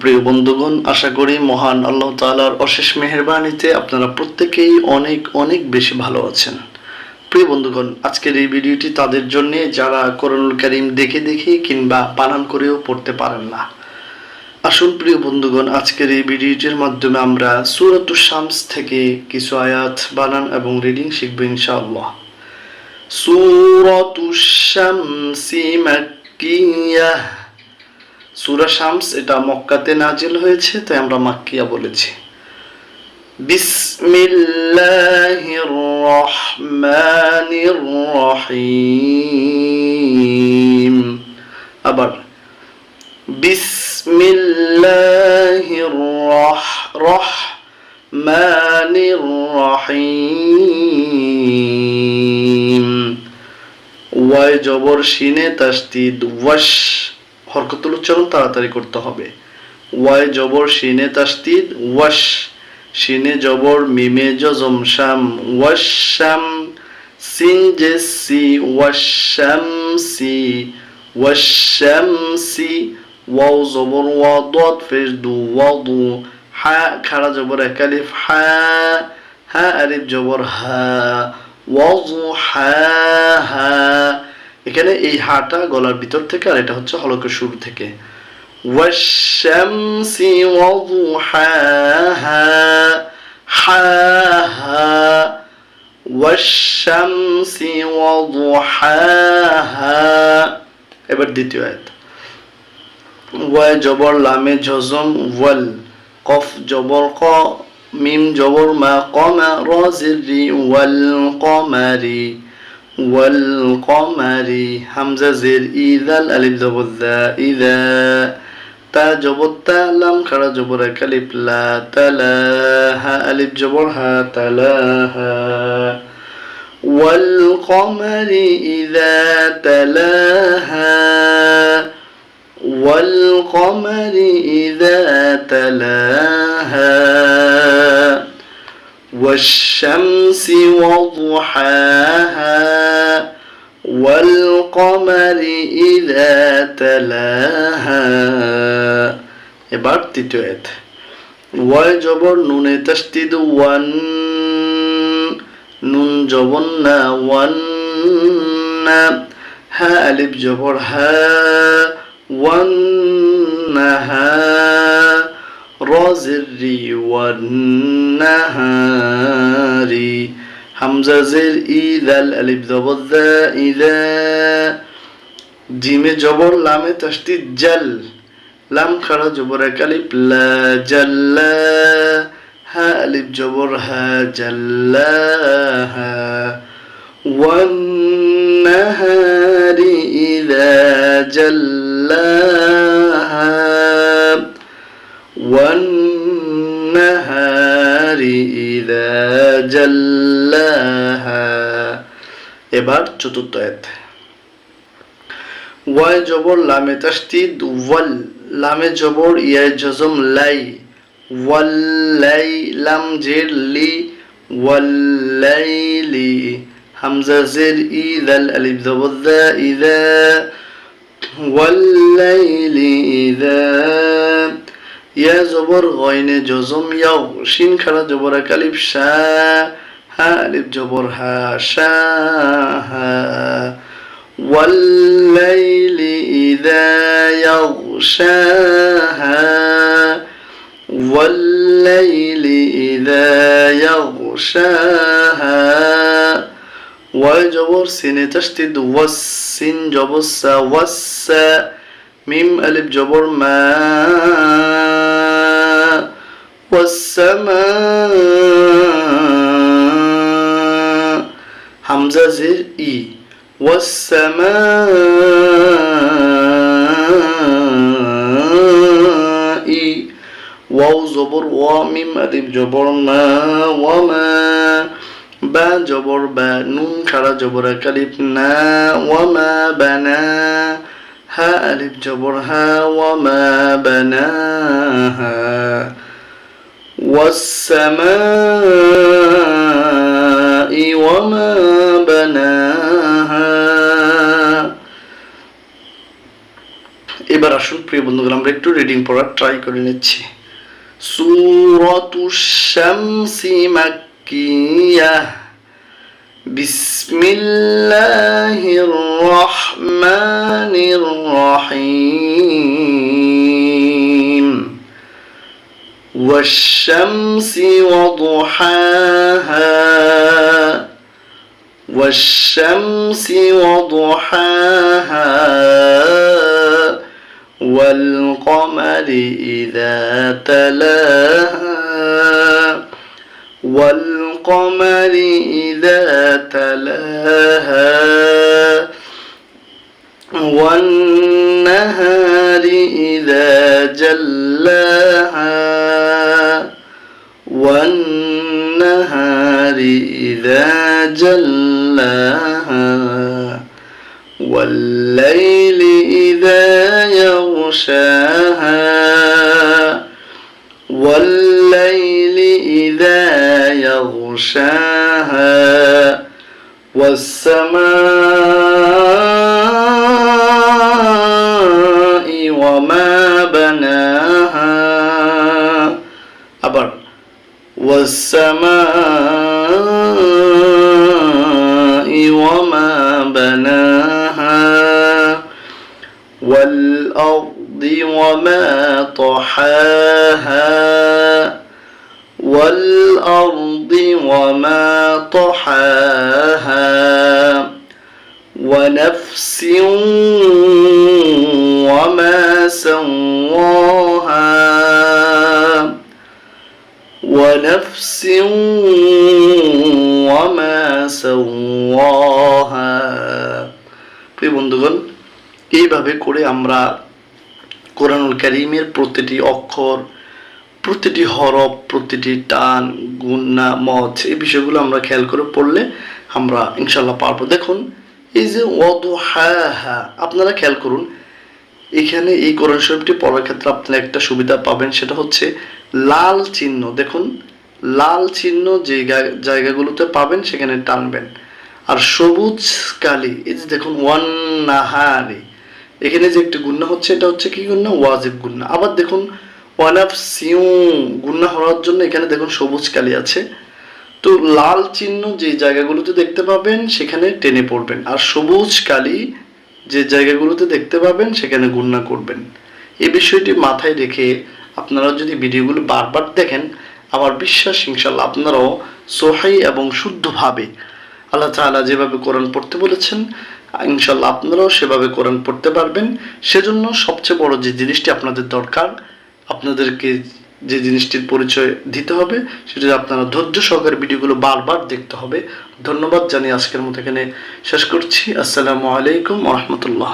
প্রিয় বন্ধুগণ, আশা করি মহান আল্লাহ তাআলার অশেষ মেহেরবানিতে আপনারা প্রত্যেকেই অনেক অনেক বেশি ভালো আছেন। প্রিয় বন্ধুগণ, আজকের এই ভিডিওটি তাদের জন্য যারা করণুল করিম দেখে দেখে কিংবা পালন করেও পড়তে পারেন না। আসুন প্রিয় বন্ধুগণ, আজকের এই ভিডিওটির মাধ্যমে আমরা সুরত শামস থেকে কিছু আয়াত বানান এবং রিডিং শিখব ইনশাআল্লাহ। সুরত শামসি মাক্কিয়াহ সুরা শামস, এটা মক্কাতে নাজিল হয়েছে, তাই আমরা মাক্কিয়া বলেছি। বিসমিল্লাহির রহমানির রহিম। আবার, বিসমিল্লাহির রহ রহমানির রহিম। ওয়াই জবর শিনে তাসদিদ ওয়াশ হরকতুল উচ্চারণ তাড়াতাড়ি করতে হবে। ওয়াই জবর শিনে তাসদিদ ওয়াশ শিনে জবর মিমে জজম শাম ওয়াশাম সিন জে সি ওয়াশাম সি ওয়াশাম সি, ওয়াও জবর ওয়া দত ফের দু ওয়াদু হা, খাড়া জবর একালিফ হা হা, আলিফ জবর হা ওয়াজু হা হা এখানে এই হাটা গলার ভিতর থেকে আর এটা হচ্ছে হলকের শুরু থেকে والشمس وضحاها حاها والشمس وضحاها এবার দ্বিতীয় আয়াত ওয়া জবর লামে ঝজম ওয়াল কফ জবর ক মিম জবর মা কমা রাজিরি ওয়াল কমারি والقمر همزة زير إذا الألف زبر ذا إذا تا جبر تا لم خرا جبر كلب لا تلاها ألف جبر ها تلاها والقمر إذا تلاها والقمر إذا تلاها والشمس وضحاها والقمر إذا تلاها এবার তৃতীয় এত ওয়াই জবর নুনে তাসদিদ ওয়ান নুন জবর না ওয়ান না হা আলিফ জবর হা ওয়ান না হা রজেরি والنهار হামজা জের ইদাল আলিফ জবর দা ইদা জিমে জবর লামে তাসদিদ জাল লাম খাড়া জবর এক আলিফ লা জাল্লা হা আলিফ জবর হা জাল্লাহা والنهار إذا جلاها والنهار إذا جلاها এবার চতুর্থ আয়াত ওয়াই জবর লামে তাসদিদ ওয়াল লামে জবর ইয়ায় জজম লাই ওয়াল্লাই লাম জের লি ওয়াল্লাইলি হামজা জের ইদাল আলিফ জবর দা ইদা ওয়াল্লাইলি ইদা ইয়া জবর গয়নে জজম ইয়াও শিন খাড়া জবর কালিফ শা হা আলিফ জবর হা শা হা والليل إذا يغشاها والليل إذا يغشاها وجبر سين تشتد والسين جبر سا ميم ألف جبر ما والسماء حمزة زير إي. والسماء واو زبر ميم ألف جبر ما وما با جبر با نون كرا جبر كلب نا وما بنا ওয়া মা বানা হা আলিফ জবর হা ওয়া মা বানাহা والسماء وما بناها এবার আসুন প্রিয় বন্ধুগণ আমরা একটু রিডিং পড়ার ট্রাই করে নিচ্ছি সুরতু শামসি মাক্কিয়া বিসমিল্লাহির রহমানির الرحيم. والشمس وضحاها والشمس وضحاها والقمر إذا تلاها والقمر إذا تلاها. جلاها والنهار إذا جلاها والليل بناها والأرض وما طحاها والأرض وما طحاها ونفس وما سواها ونفس وما سواها প্রিয় বন্ধুগণ, এইভাবে করে আমরা কোরআনুল কারিমের প্রতিটি অক্ষর, প্রতিটি হরফ, প্রতিটি টান গুন্না মজ এই বিষয়গুলো আমরা খেয়াল করে পড়লে আমরা ইনশাল্লাহ পারব। দেখুন, এই যে ওয়াদুহা আপনারা খেয়াল করুন, এখানে এই কোরআন শরীফটি পড়ার ক্ষেত্রে আপনারা একটা সুবিধা পাবেন, সেটা হচ্ছে লাল চিহ্ন। দেখুন, লাল চিহ্ন যে জায়গাগুলোতে পাবেন, সেখানে টানবেন। আর সবুজ কালি, এই যে দেখুন, ওয়ান নাহারি। এখানে যে একটি গুন্না হচ্ছে, এটা হচ্ছে কি গুন্না? ওয়াজিব গুন্না। আবার দেখুন, ওয়ান অফ সিউ গুন্না হওয়ার জন্য এখানে দেখুন, সবুজ কালি আছে। তো লাল চিহ্ন যে জায়গাগুলোতে দেখতে পাবেন, সেখানে টেনে পড়বেন। আর সবুজ কালি যে জায়গাগুলোতে দেখতে পাবেন, সেখানে গুন্না করবেন। এই বিষয়টি মাথায় রেখে আপনারা যদি ভিডিওগুলো বারবার দেখেন, আমার বিশ্বাস ইনশাল্লাহ আপনারাও সোহাই এবং শুদ্ধভাবে আল্লাহ তালা যেভাবে কোরআন পড়তে বলেছেন ইনশাল্লাহ আপনারাও সেভাবে কোরআন পড়তে পারবেন। সেজন্য সবচেয়ে বড় যে জিনিসটি আপনাদের দরকার, আপনাদেরকে যে জিনিসটির পরিচয় দিতে হবে, সেটা আপনারা ধৈর্য সহকারে ভিডিওগুলো বারবার দেখতে হবে। ধন্যবাদ জানিয়ে আজকের মতো এখানে শেষ করছি। আসসালামু আলাইকুম রহমতুল্লাহ।